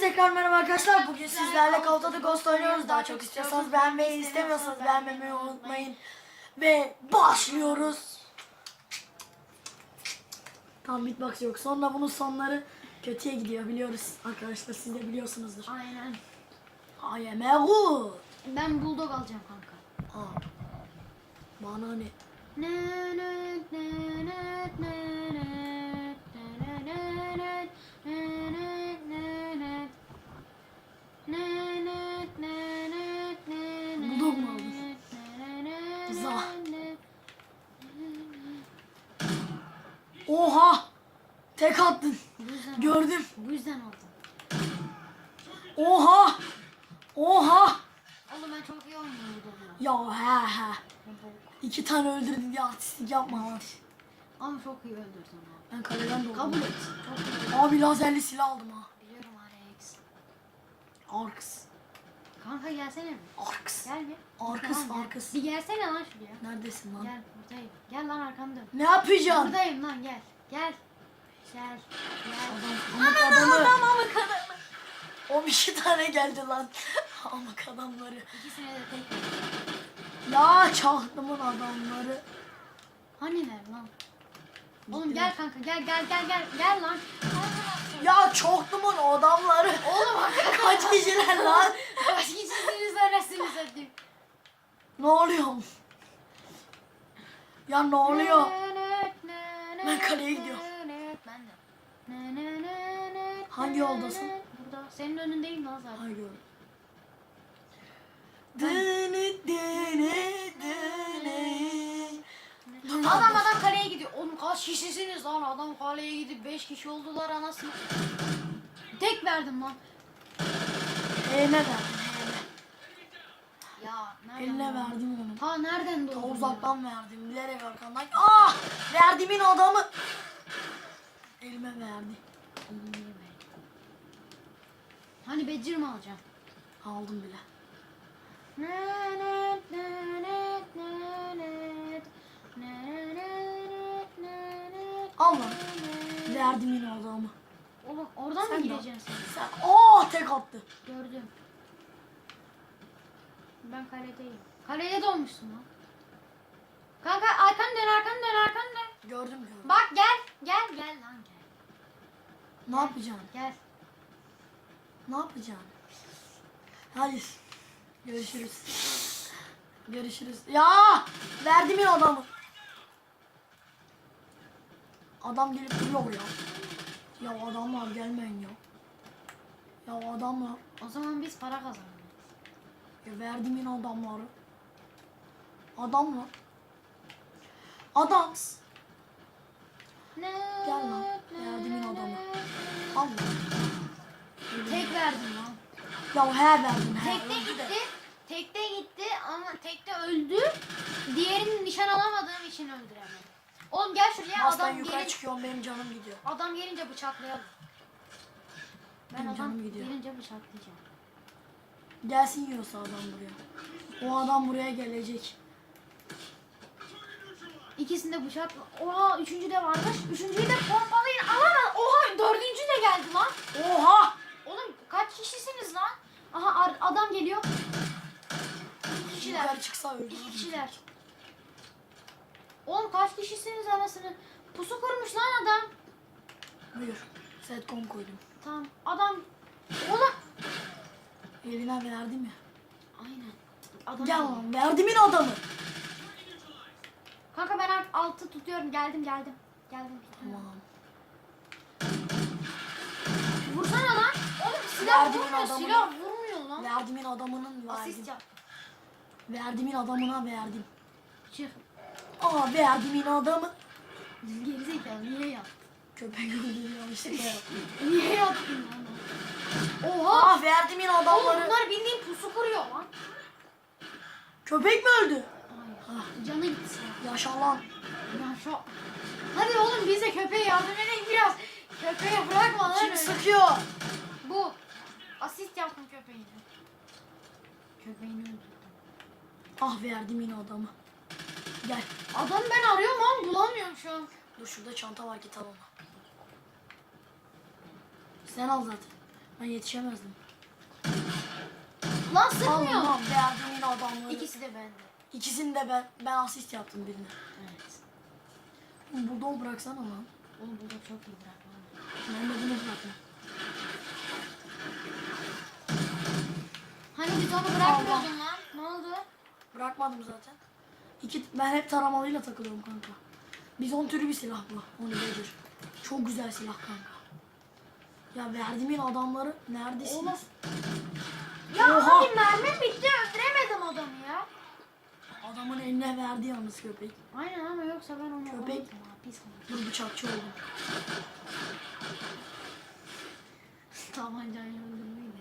Tekrar merhaba arkadaşlar. Bugün sizlerle Duty Ghost oynuyoruz. Daha çok istiyorsanız beğenmeyi, istemiyorsanız beğenmemeyi unutmayın. Ve başlıyoruz. Tam beatbox yok. Sonra bunun sonları kötüye gidiyor biliyoruz arkadaşlar. Siz de biliyorsunuzdur. Aynen. I am a good. Ben bulldog alacağım kanka. Aa. Bana ne ne ne ne ne ne ne ne ne ne ne Bulldog mu aldın? ne ne ne Za. ne. Oha! Tek attın. Gördüm. Bu yüzden aldım. Oha! Oha! Oğlum ben çok iyi oynuyorum ya. Ya he he. İki tane öldürdün diye artistlik yapma lan. Ama çok iyi öldürdüm ya. Ben kaleden doldum. Kabul et. Çok iyi. Abi lazerli silah aldım ha. Arks. Kanka gelsene mi? Arks. Gel bir. Arkız, Tamam, gel. Bir gelsene lan şuraya. Neredesin lan? Gel buradayım. Gel lan arkamda. Ne yapacaksın? Buradayım lan gel. Gel. Gel. Gel. Amık adamı. Adam amık adamı. O bir iki tane geldi lan. amık adamları. İkisine de tek. Ya çaktımın adamları. Hani ne lan? Oğlum gel kanka gel gel gel gel. Gel lan. Ya çoktumun adamları. Oğlum. Kaç kişiler lan? Kaç kişisiniz öylesini satayım. Ne oluyor? Ya ne oluyor? Ben kaleye gidiyorum. Ben de. Hangi yoldasın? Burada. Senin önündeyim lan zaten. Hayır. Dını dını kaç kişisiniz lan? Adam kaleye gidip 5 kişi oldular anasını. Tek verdim lan. Eline verdim. Ya nereden? Eline verdim onu. Ta nereden Ta ya? uzaktan verdim. Bilerek arkandan. Ah! Verdimin adamı. Elime verdi. Hani becir mi alacağım? Aldım bile. Ne ne ne ne ne ne ne ne ne ne Al lan. Verdimin adamı. Oğlum oradan Sen mı gireceksin sen? Sen... Oh tek attı. Gördüm. Ben kaledeyim. Kaleye dolmuşsun lan. Kanka arkanı dön arkanı dön arkanı dön. Gördüm gördüm. Bak gel gel gel lan gel. Ne yapacaksın? Gel. Ne yapacaksın? Hayır. Görüşürüz. Görüşürüz. Ya! Verdimin adamı. Adam gelip duruyor ya. Ya adamlar gelmeyin ya. Ya adamlar. O zaman biz para kazanırız. Ya verdimin adamları. Adamlar. Adams. Ne? Gel lan, verdiğimin adamı. Al lan. Tek verdim lan. Ya he verdim he. Tekte gitti. Tekte gitti ama tekte öldü. Diğerini nişan alamadığım için öldüremedim. Oğlum gel şuraya Bastan adam yukarı gelin, çıkıyorum benim canım gidiyor. adam gelince bıçaklayalım. Ben Benim adam canım gidiyor. gelince bıçaklayacağım. Gelsin yiyorsa adam buraya. O adam buraya gelecek. İkisinde bıçak. Oha üçüncü de varmış. Üçüncüyü de pompalayın. Alamam. Oha dördüncü de geldi lan. Oha! Oğlum kaç kişisiniz lan? Aha ar- adam geliyor. İki kişiler. Yukarı çıksa öldürürüm. İki kişiler. Oğlum kaç kişisiniz anasını? Pusu kurmuş lan adam. Buyur. Setcom koydum. Tamam adam. Oğlum. Eline verdim ya. Aynen. Adam Gel lan verdimin adamı. Kanka ben alt- altı tutuyorum. Geldim geldim. Geldim. Tamam. Vursana lan. Oğlum silah Verdiğin vurmuyor. adamın- Silah vurmuyor lan. Verdimin adamının verdim. Asist yap. Verdimin adamına verdim. Çık. Aa verdimin adamı. Gerizekalı niye yaptın? Köpek öldürüyor yanlışlıkla yaptım. Niye yaptın lan? Oha. Ah verdimin Oğlum adamları. bunlar bildiğin pusu kuruyor lan. Köpek mi öldü? Ay, ah, canı gitsin. Yaşa lan. Ya şu... Hadi oğlum biz de köpeğe yardım edelim biraz. Köpeğe bırakma lan Kim öyle. sıkıyor? Bu. Asist yaptım köpeğine. Köpeğini öldürdüm. Ah verdimin adamı. Gel. Adam ben arıyorum ama bulamıyorum şu an. Dur şurada çanta var git al onu. Sen al zaten. Ben yetişemezdim. Lan sıkmıyor. Allah'ım verdiğimin adamları. İkisi de bende. İkisini de ben ben asist yaptım birine. Evet. Bulldog bıraksana lan. Oğlum burada çok iyi bırakmam. Ben de bunu bırakma. Hani biz onu bırakmıyordun lan. Ne oldu? Bırakmadım zaten. İki, ben hep taramalıyla takılıyorum kanka. Bizon türü bir silah bu. Onu bilir. Çok güzel silah kanka. Ya verdiğimin adamları neredesiniz? Oğlum. Ya Oha! abi mermim bitti öldüremedim adamı ya. Adamın eline verdi yalnız köpek. Aynen ama yoksa ben onu Köpek. alırdım ha, Pis kanka. Dur bıçakçı oldum. Tabancayla öldürmeyi de.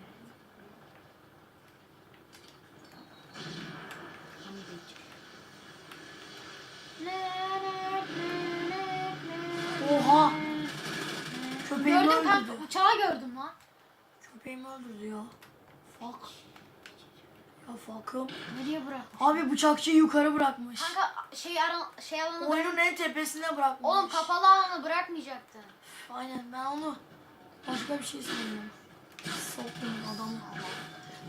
Oha! Köpeğimi Gördüm öldürdü. kanka uçağı gördüm lan. Köpeğimi öldürdü ya. Fuck. Ya fuck'ım. Nereye bırak? Abi bıçakçıyı yukarı bırakmış. Kanka şey ara şey alanı Oyunun en tepesine bırakmış. Oğlum kapalı alanı bırakmayacaktı. Aynen ben onu başka bir şey sanıyorum. Soktum adamı.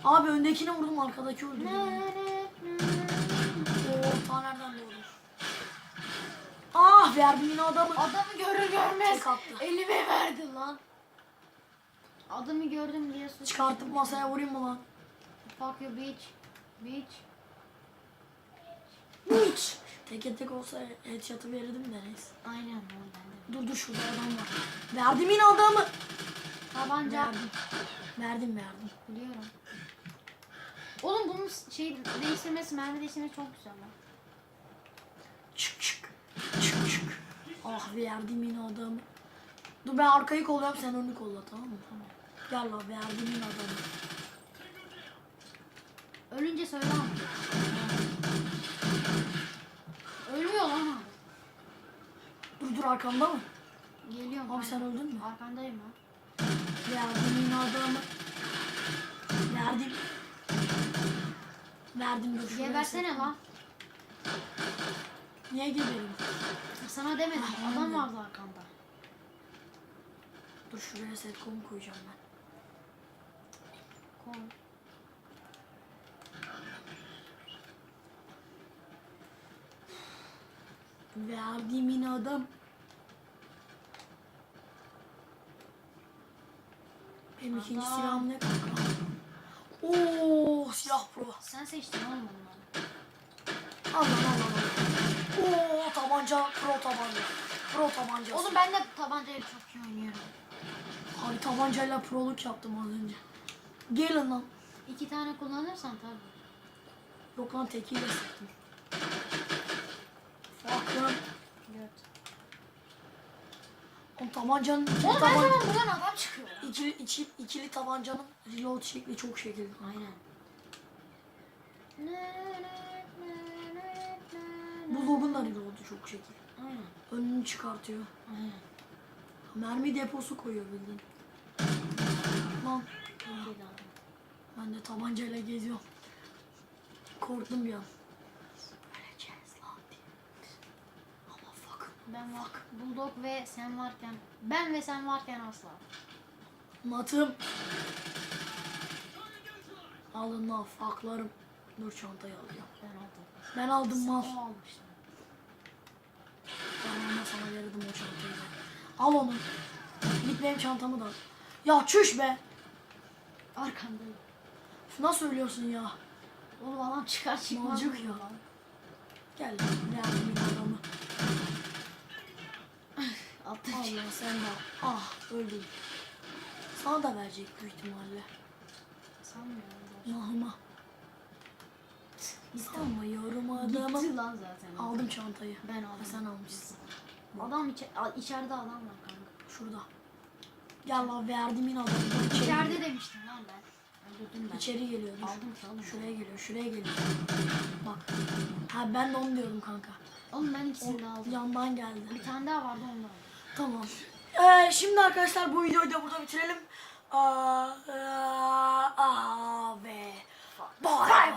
Abi öndekine vurdum arkadaki öldü. Oo ta nereden doğdu? Ah verdim yine adamı. Adamı görür görmez Tek attı. elime verdi lan. Adamı gördüm diye suç. Çıkartıp masaya vurayım mı lan? Fuck you bitch. Bitch. Hiç. Teke tek olsa headshot'ı verirdim de neyse. Aynen lan bende. Dur dur şurada adam var. Verdim yine adamı. Tabanca. Verdim. Verdim verdim. Biliyorum. Oğlum bunun şey değiştirmesi, mermi değiştirmesi çok güzel lan. Çık çık. Çık çık. Ah verdim yine adamı. Dur ben arkayı kolluyorum sen önünü kolla tamam mı? Tamam. Gel lan verdim yine adamı. Ölünce söyle ama. Ölmüyor lan abi. Dur dur arkamda mı? Geliyorum. Abi sen öldün mü? Arkandayım lan. Verdim yine adamı. Verdim. Verdim dur. Gebersene lan. Niye geberim? Sana demedim. Adam vardı arkanda. Dur şuraya set kom koyacağım ben. Koy. Verdim yine adam. Benim ikinci Adam. silahım ne kanka? Oo silah pro. Sen seçtin oğlum onları. Allah Allah Allah. Oo tabanca pro tabanca. Pro tabancası. Oğlum ben de tabancayla çok iyi oynuyorum. Abi tabancayla proluk yaptım az önce. Gelin lan. İki tane kullanırsan tabii. Yok lan tekiyle sıktım. Fuck'ım. Göt. O tabancanın Oğlum her taban... zaman buradan adam çıkıyor. ikili, iki- ikili tabancanın reload şekli çok şekil. Aynen. Bu logun da reload'u çok şekil. Aynen. Önünü çıkartıyor. Aynen. Mermi deposu koyuyor bildiğin. Lan ben de tabancayla geziyorum. Korktum bir an. Öleceğiz lan diye. Ama fuck. Ben bak Bulldog ve sen varken ben ve sen varken asla. Matım. Alın lan fucklarım. Dur çantayı alıyorum. Ben aldım. Ben aldım mal. O almıştım. Ben ama sana verirdim o çantayı. Al onu. Git benim çantamı da al. Ya çüş be. Arkandayım. Nasıl ölüyorsun ya? Oğlum adam çıkar çıkmaz. Malcık ya. Gel lan. Verdim bir adamı. Altta Allah sen de. al. Ah öldüm. Sana da verecek büyük ihtimalle. Sanmıyorum. Nahıma. İstemiyorum adamı. Gitti lan zaten. Aldım çantayı. Ben aldım. Sen almışsın. Adam içe içeride adam var kanka. Şurada. Gel lan verdim yine adamı. İçeride demiştin lan ben. Öldürdüm ben. İçeri geliyor. Dur. Aldım ki. Şuraya geliyor. Şuraya geliyor. Bak. Ha ben de onu diyorum kanka. Oğlum ben ikisini de aldım. yandan geldi. Bir tane daha vardı onu da aldım. Tamam. Ee, şimdi arkadaşlar bu videoyu da burada bitirelim. Aa, aa, aa ve bye.